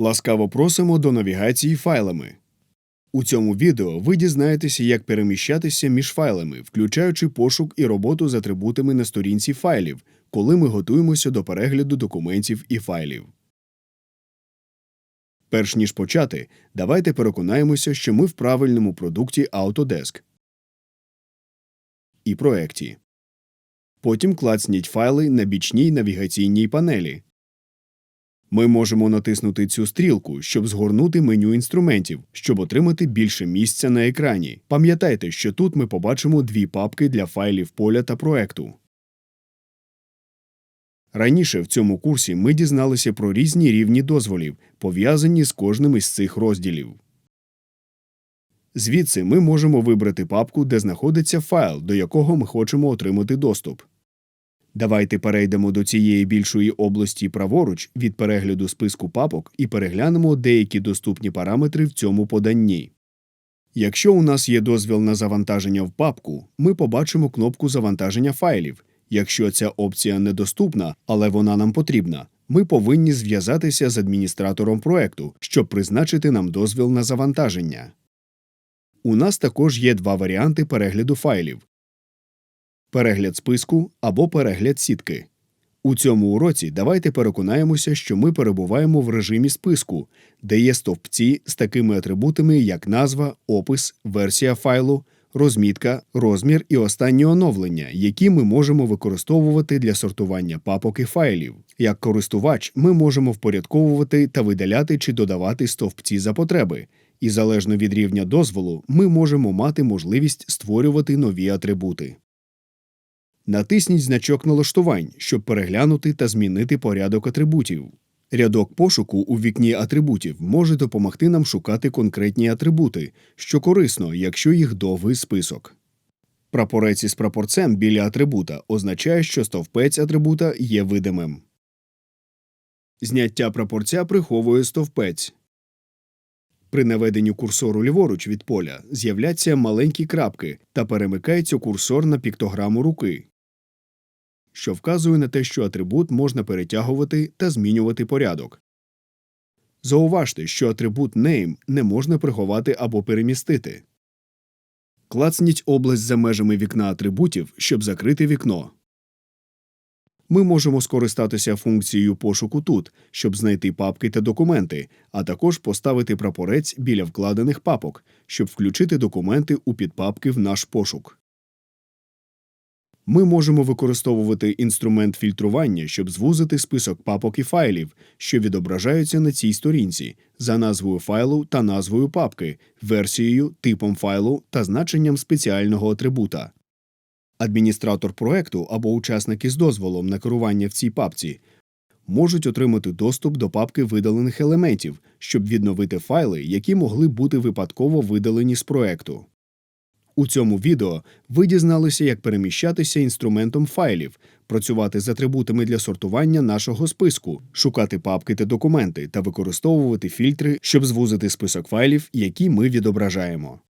Ласкаво просимо до навігації файлами. У цьому відео ви дізнаєтеся, як переміщатися між файлами, включаючи пошук і роботу з атрибутами на сторінці файлів, коли ми готуємося до перегляду документів і файлів. Перш ніж почати, давайте переконаємося, що ми в правильному продукті Autodesk і проекті. Потім клацніть файли на бічній навігаційній панелі. Ми можемо натиснути цю стрілку, щоб згорнути меню інструментів, щоб отримати більше місця на екрані. Пам'ятайте, що тут ми побачимо дві папки для файлів поля та проекту. Раніше в цьому курсі ми дізналися про різні рівні дозволів, пов'язані з кожним із цих розділів. Звідси ми можемо вибрати папку, де знаходиться файл, до якого ми хочемо отримати доступ. Давайте перейдемо до цієї більшої області праворуч від перегляду списку папок і переглянемо деякі доступні параметри в цьому поданні. Якщо у нас є дозвіл на завантаження в папку, ми побачимо кнопку завантаження файлів. Якщо ця опція недоступна, але вона нам потрібна, ми повинні зв'язатися з адміністратором проекту, щоб призначити нам дозвіл на завантаження. У нас також є два варіанти перегляду файлів перегляд списку або перегляд сітки. У цьому уроці давайте переконаємося, що ми перебуваємо в режимі списку, де є стовпці з такими атрибутами, як назва, опис, версія файлу, розмітка, розмір і останні оновлення, які ми можемо використовувати для сортування папок і файлів. Як користувач, ми можемо впорядковувати та видаляти чи додавати стовпці за потреби, і залежно від рівня дозволу, ми можемо мати можливість створювати нові атрибути. Натисніть значок налаштувань, щоб переглянути та змінити порядок атрибутів. Рядок пошуку у вікні атрибутів може допомогти нам шукати конкретні атрибути, що корисно, якщо їх довгий список. Прапорець із прапорцем біля атрибута означає, що стовпець атрибута є видимим. Зняття прапорця приховує стовпець. При наведенні курсору ліворуч від поля з'являться маленькі крапки та перемикається курсор на піктограму руки, що вказує на те, що атрибут можна перетягувати та змінювати порядок. Зауважте, що атрибут name не можна приховати або перемістити. Клацніть область за межами вікна атрибутів, щоб закрити вікно. Ми можемо скористатися функцією пошуку тут, щоб знайти папки та документи, а також поставити прапорець біля вкладених папок, щоб включити документи у підпапки в наш пошук. Ми можемо використовувати інструмент фільтрування, щоб звузити список папок і файлів, що відображаються на цій сторінці, за назвою файлу та назвою папки, версією, типом файлу та значенням спеціального атрибута. Адміністратор проекту або учасник із дозволом на керування в цій папці можуть отримати доступ до папки видалених елементів, щоб відновити файли, які могли бути випадково видалені з проекту. У цьому відео ви дізналися, як переміщатися інструментом файлів, працювати з атрибутами для сортування нашого списку, шукати папки та документи та використовувати фільтри, щоб звузити список файлів, які ми відображаємо.